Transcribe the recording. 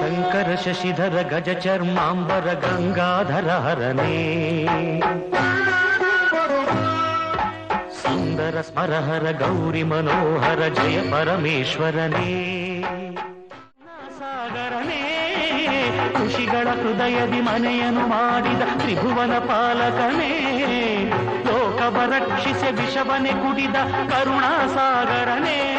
ಶಂಕರ ಶಶಿಧರ ಗಜ ಚರ್ಮಾಂಬರ ಗಂಗಾಧರ ಹರನೇ. ಸುಂದರ ಸ್ಮರಹರ ಗೌರಿ ಮನೋಹರ ಜಯ ಪರಮೇಶ್ವರನೇ. ಸಾಗರನೇ ಖುಷಿಗಳ ಹೃದಯದಿ ಮನೆಯನ್ನು ಮಾಡಿದ ತ್ರಿಭುವನ ಪಾಲಕನೇ. ಲೋಕವ ರಕ್ಷಿಸಿ ವಿಷವನೆ ಕುಡಿದ ಕರುಣಾ ಕರುಣಾ ಸಾಗರನೇ